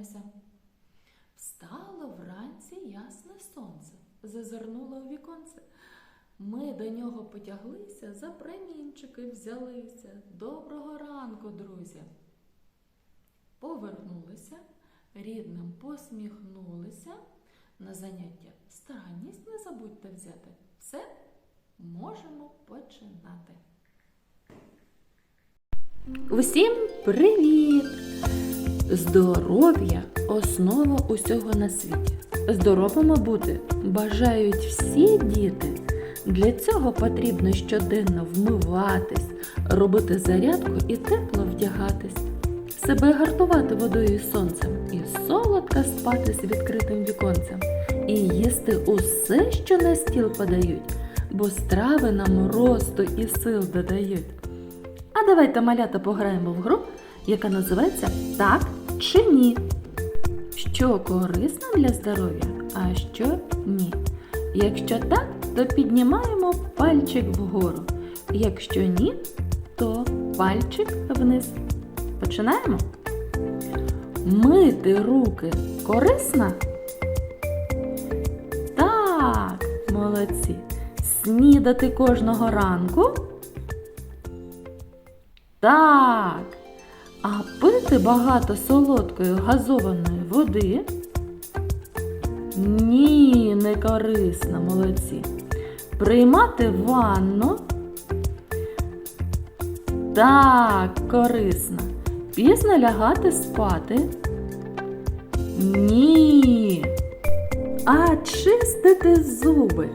пограємося. Встало вранці ясне сонце, зазирнуло у віконце. Ми до нього потяглися, за промінчики взялися. Доброго ранку, друзі. Повернулися, рідним посміхнулися. На заняття старанність не забудьте взяти. Все можемо починати. Усім привіт! Здоров'я основа усього на світі. Здоровими бути бажають всі діти. Для цього потрібно щоденно вмиватись, робити зарядку і тепло вдягатись, себе гартувати водою і сонцем, і солодко спати з відкритим віконцем, і їсти усе, що на стіл подають, бо страви нам росту і сил додають. А давайте малята пограємо в гру, яка називається Так чи ні. Що корисно для здоров'я, а що ні. Якщо так, то піднімаємо пальчик вгору. Якщо ні, то пальчик вниз. Починаємо. Мити руки корисно? Так, молодці. Снідати кожного ранку? Так. А пити багато солодкої газованої води? Ні, не корисно, молодці. Приймати ванну? Так, корисно. Пізно лягати спати? Ні. А чистити зуби?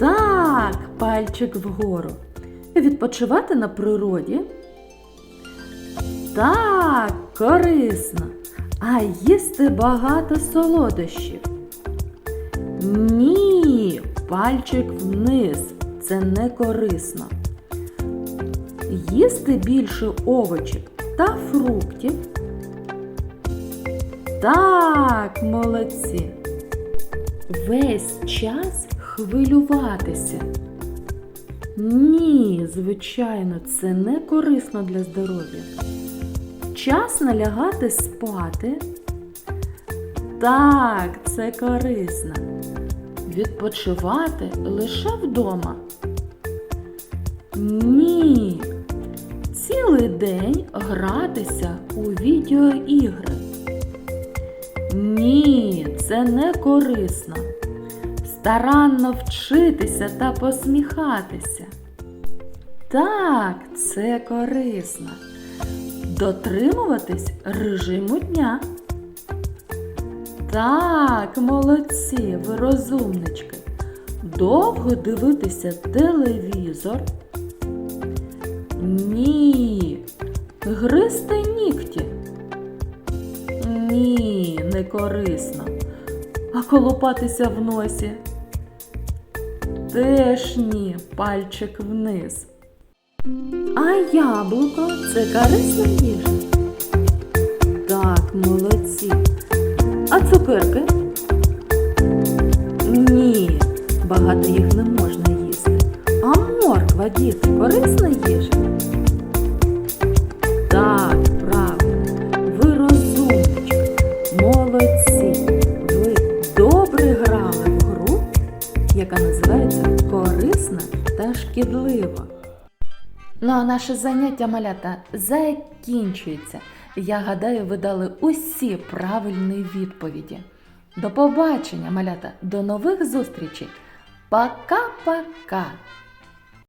Так, пальчик вгору. Відпочивати на природі? Так, корисно. А їсти багато солодощів? Ні, пальчик вниз. Це не корисно. Їсти більше овочів та фруктів? Так, молодці. Весь час хвилюватися. Ні, звичайно, це не корисно для здоров'я. Вчасно лягати спати. Так, це корисно. Відпочивати лише вдома. Ні. Цілий день гратися у відеоігри. Ні, це не корисно. Старанно вчитися та посміхатися. Так, це корисно. Дотримуватись режиму дня. Так, молодці, ви розумнички. Довго дивитися телевізор. Ні. Гризти нігті. Ні, не корисно. А колупатися в носі? Теж ні, пальчик вниз. А яблуко це корисна їжа? Так, молодці. А цукерки? Ні, багато їх не можна їсти. А морква, діти, корисна їжа? Так, правильно. Ви розумнички, молодці. Ви добре грали в гру, яка називається Корисна та шкідлива. Ну а наше заняття малята закінчується. Я гадаю, ви дали усі правильні відповіді. До побачення, малята, до нових зустрічей. Пока-пока!